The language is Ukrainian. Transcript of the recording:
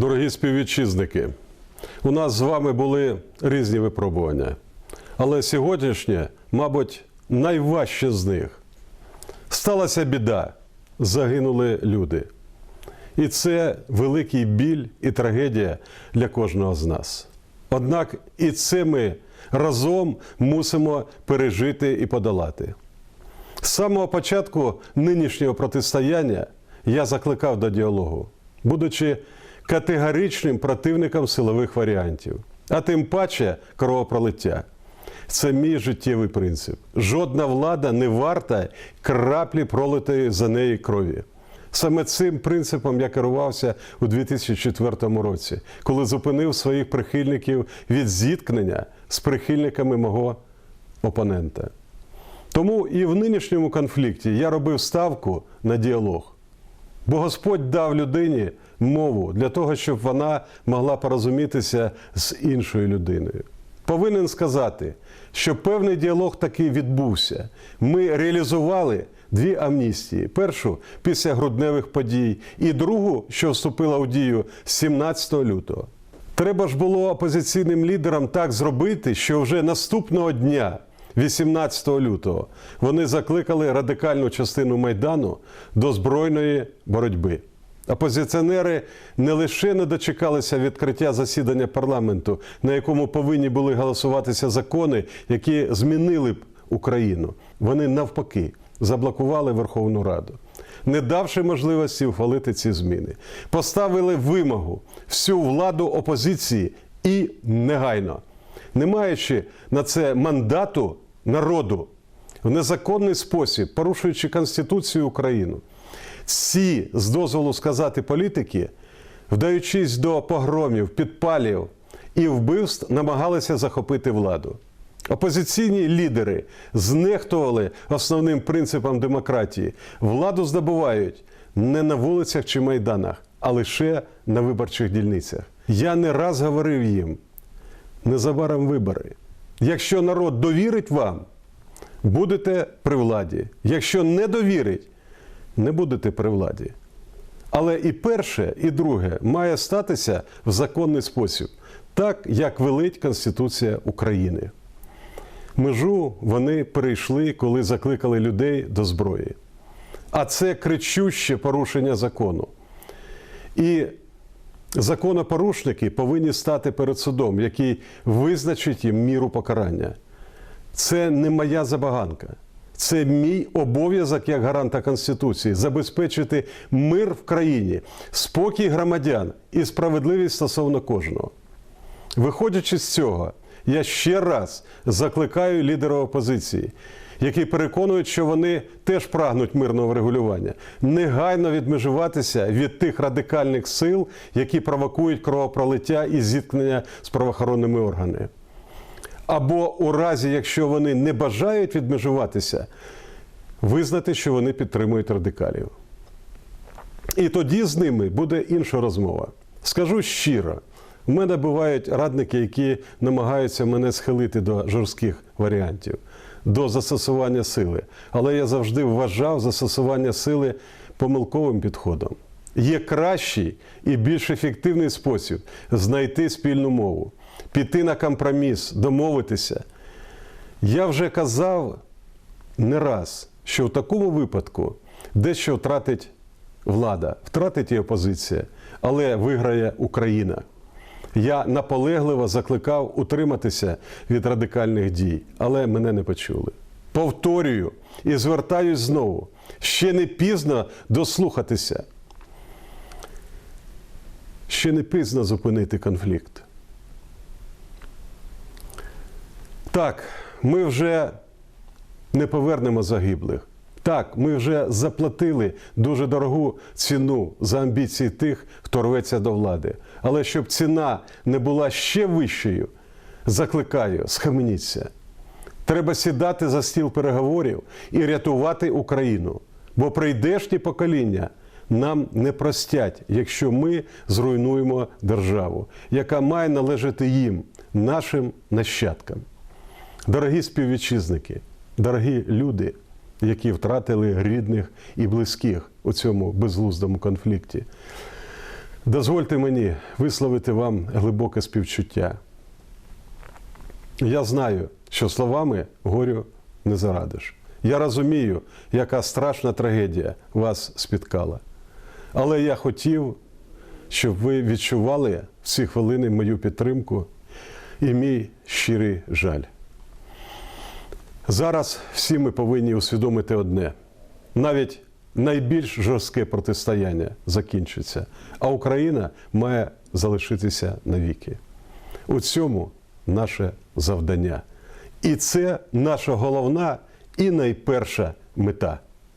Дорогі співвітчизники, у нас з вами були різні випробування, але сьогоднішнє, мабуть, найважче з них. Сталася біда, загинули люди. І це великий біль і трагедія для кожного з нас. Однак і це ми разом мусимо пережити і подолати. З самого початку нинішнього протистояння я закликав до діалогу, будучи категоричним противником силових варіантів, а тим паче кровопролиття. Це мій життєвий принцип. Жодна влада не варта краплі пролитої за неї крові. Саме цим принципом я керувався у 2004 році, коли зупинив своїх прихильників від зіткнення з прихильниками мого опонента. Тому і в нинішньому конфлікті я робив ставку на діалог. Бо Господь дав людині мову для того, щоб вона могла порозумітися з іншою людиною. Повинен сказати, що певний діалог таки відбувся. Ми реалізували дві амністії: першу після грудневих подій, і другу, що вступила у дію 17 лютого. Треба ж було опозиційним лідерам так зробити, що вже наступного дня. 18 лютого вони закликали радикальну частину майдану до збройної боротьби. Опозиціонери не лише не дочекалися відкриття засідання парламенту, на якому повинні були голосуватися закони, які змінили б Україну. Вони навпаки заблокували Верховну Раду, не давши можливості ухвалити ці зміни. Поставили вимогу всю владу опозиції і негайно не маючи на це мандату народу в незаконний спосіб, порушуючи Конституцію України, ці, з дозволу сказати політики, вдаючись до погромів, підпалів і вбивств, намагалися захопити владу. Опозиційні лідери знехтували основним принципом демократії. Владу здобувають не на вулицях чи майданах, а лише на виборчих дільницях. Я не раз говорив їм незабаром вибори. Якщо народ довірить вам, будете при владі. Якщо не довірить, не будете при владі. Але і перше, і друге має статися в законний спосіб, так як велить Конституція України. Межу вони перейшли, коли закликали людей до зброї. А це кричуще порушення закону. І законопорушники повинні стати перед судом, який визначить їм міру покарання. Це не моя забаганка. Це мій обов'язок як гаранта Конституції забезпечити мир в країні, спокій громадян і справедливість стосовно кожного. Виходячи з цього, я ще раз закликаю лідерів опозиції, які переконують, що вони теж прагнуть мирного врегулювання, негайно відмежуватися від тих радикальних сил, які провокують кровопролиття і зіткнення з правоохоронними органами. Або у разі, якщо вони не бажають відмежуватися, визнати, що вони підтримують радикалів. І тоді з ними буде інша розмова. Скажу щиро, в мене бувають радники, які намагаються мене схилити до жорстких варіантів, до застосування сили. Але я завжди вважав застосування сили помилковим підходом. Є кращий і більш ефективний спосіб знайти спільну мову, піти на компроміс, домовитися. Я вже казав не раз, що в такому випадку дещо втратить влада, втратить і опозиція, але виграє Україна. Я наполегливо закликав утриматися від радикальних дій, але мене не почули. Повторюю і звертаюсь знову: ще не пізно дослухатися. Ще не пізно зупинити конфлікт. Так, ми вже не повернемо загиблих. Так, ми вже заплатили дуже дорогу ціну за амбіції тих, хто рветься до влади. Але щоб ціна не була ще вищою, закликаю, схаменіться. Треба сідати за стіл переговорів і рятувати Україну. Бо прийдешні покоління нам не простять, якщо ми зруйнуємо державу, яка має належати їм, нашим нащадкам. Дорогі співвітчизники, дорогі люди, які втратили рідних і близьких у цьому безглуздому конфлікті. Дозвольте мені висловити вам глибоке співчуття. Я знаю, що словами горю не зарадиш. Я розумію, яка страшна трагедія вас спіткала. Але я хотів, щоб ви відчували в ці хвилини мою підтримку і мій щирий жаль. Зараз всі ми повинні усвідомити одне: навіть найбільш жорстке протистояння закінчиться, а Україна має залишитися навіки. У цьому наше завдання. І це наша головна і найперша мета.